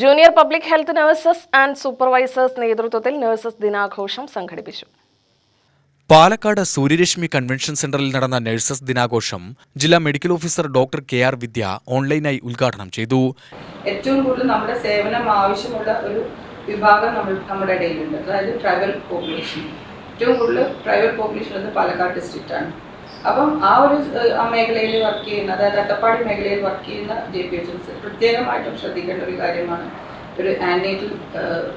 Junior public health nurses and supervisors നേതൃത്വത്തിൽ nurses ദിനാഘോഷം സംഘടിപ്പിച്ചു. പാലക്കാട് സൂര്യരശ്മി കൺവെൻഷൻ സെന്ററിൽ നടന്ന നഴ്സസ് ദിനാഘോഷം ജില്ലാ medical officer doctor K R Vidya ഓൺലൈനായി ഉദ്ഘാടനം ചെയ്തു. ഏറ്റവും കൂടുതൽ നമ്മുടെ സേവനം ആവശ്യമുള്ള ഒരു വിഭാഗം നമ്മൾ നമ്മുടെ ഇടയിലുണ്ട്. അതായത് ട്രൈബൽ പോപ്പുലേഷൻ ഏറ്റവും കൂടുതൽ ട്രൈബൽ പോപ്പുലേഷൻ പാലക്കാട് ഡിസ്ട്രിക്റ്റ് ആണ്. അപ്പം ആ ഒരു മേഖലയിൽ വർക്ക് ചെയ്യുന്ന അതായത് അട്ടപ്പാടി മേഖലയിൽ വർക്ക് ചെയ്യുന്ന ജെ പി എച്ച് എസ് പ്രത്യേകമായിട്ടും ശ്രദ്ധിക്കേണ്ട ഒരു കാര്യമാണ് ഒരു ആന്റേറ്റൽ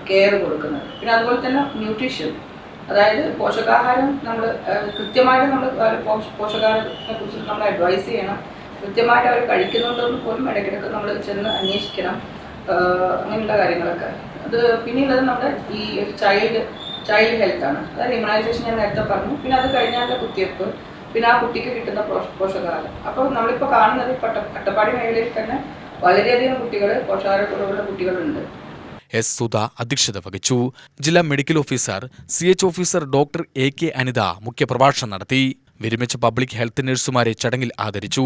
കെയർ കൊടുക്കുന്നത്. പിന്നെ അതുപോലെ തന്നെ ന്യൂട്രീഷൻ അതായത് പോഷകാഹാരം നമ്മൾ കൃത്യമായിട്ട് നമ്മൾ പോഷകാഹാരത്തെ കുറിച്ച് നമ്മൾ അഡ്വൈസ് ചെയ്യണം. കൃത്യമായിട്ട് അവർ കഴിക്കുന്നുണ്ടോ എന്ന് പോലും ഇടയ്ക്കിടയ്ക്ക് നമ്മൾ ചെന്ന് അന്വേഷിക്കണം. അങ്ങനെയുള്ള കാര്യങ്ങളൊക്കെ. അത് പിന്നെയുള്ളത് നമ്മുടെ ഈ ചൈൽഡ് ചൈൽഡ് ഹെൽത്താണ് അതായത് ഇമ്മ്യൂണൈസേഷൻ ഞാൻ നേരത്തെ പറഞ്ഞു. പിന്നെ അത് കഴിഞ്ഞാലുള്ള കുത്തിവയ്പ്പ് പിന്നെ ആ കുട്ടിക്ക് കിട്ടുന്ന പോഷകാഹാരം. അപ്പോൾ നമ്മളിപ്പോൾ കാണുന്നത് അട്ടപ്പാടി മേഖലയിൽ തന്നെ വളരെയധികം കുട്ടികൾ പോഷകാഹാരക്കുറവുള്ള കുട്ടികളുണ്ട്. എസ് സുധ അധ്യക്ഷത വഹിച്ചു. ജില്ലാ medical officer C H officer doctor A K Anitha മുഖ്യപ്രഭാഷണം നടത്തി. വിരമിച്ച പബ്ലിക് ഹെൽത്ത് നഴ്സുമാരെ ചടങ്ങിൽ ആദരിച്ചു.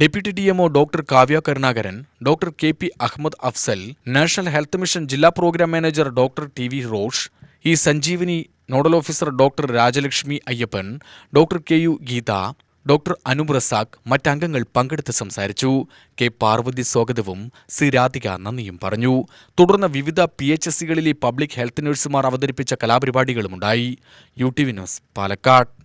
Deputy D MO doctor Kavya Karunakaran doctor K P Ahammed Afsal national health mission ജില്ലാ programme manager doctor T V Rosh E Sanjeevani nodal officer doctor Rajalakshmi Ayyappan doctor K U Geetha doctor Anu Razak മറ്റംഗങ്ങൾ പങ്കെടുത്ത് സംസാരിച്ചു. K Parvathi സ്വാഗതവും C Radhika നന്ദിയും പറഞ്ഞു. തുടർന്ന് വിവിധ P H S സികളിലെ public health നഴ്സുമാർ അവതരിപ്പിച്ച കലാപരിപാടികളുമുണ്ടായി. U T V news Palakkad.